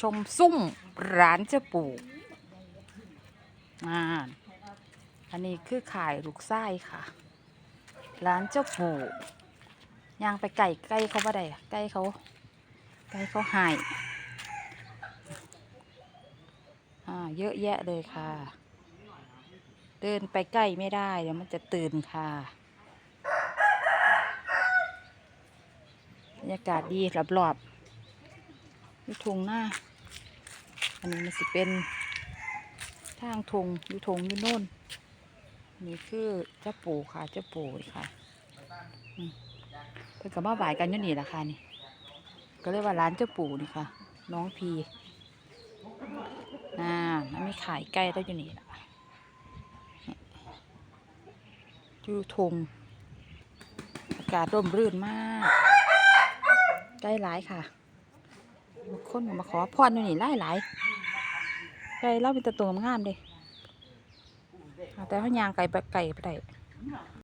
ชมซุ่มร้านเจ้าปู่อ่าอันนี้คือขายลูกไส้ค่ะ ร้านเจ้าปู่ย่างไปไก่ไก่เขาบ่ได้อะไก่เขาไก่เขาหายอ่าเยอะแยะเลยค่ะ เดินไปใกล้ไม่ได้เดี๋ยวมันจะตื่นค่ะบรรยากาศดีรอบๆ ยูทงหน้า อันนี้มันสิเป็นทางทงอยู่ทงอยู่โน่นนี่คือเจ้าปู่ค่ะเจ้าปู่ค่ะเพิ่นกับมาบ่ายกันยู่นี่แหละค่ะนี่ ก็เรียกว่าร้านเจ้าปู่นี่ค่ะ น้องพีอ่ามันมีขายใกล้ได้อยู่นี่แหละอยู่ทงอากาศร่มรื่นมากใกล้หลายค่ะ คนมาขอพรอยู่นี่หลายหลายไก่เล่าเป็นตะตัวงามเลยแต่เขายางไก่ไก่ไปได้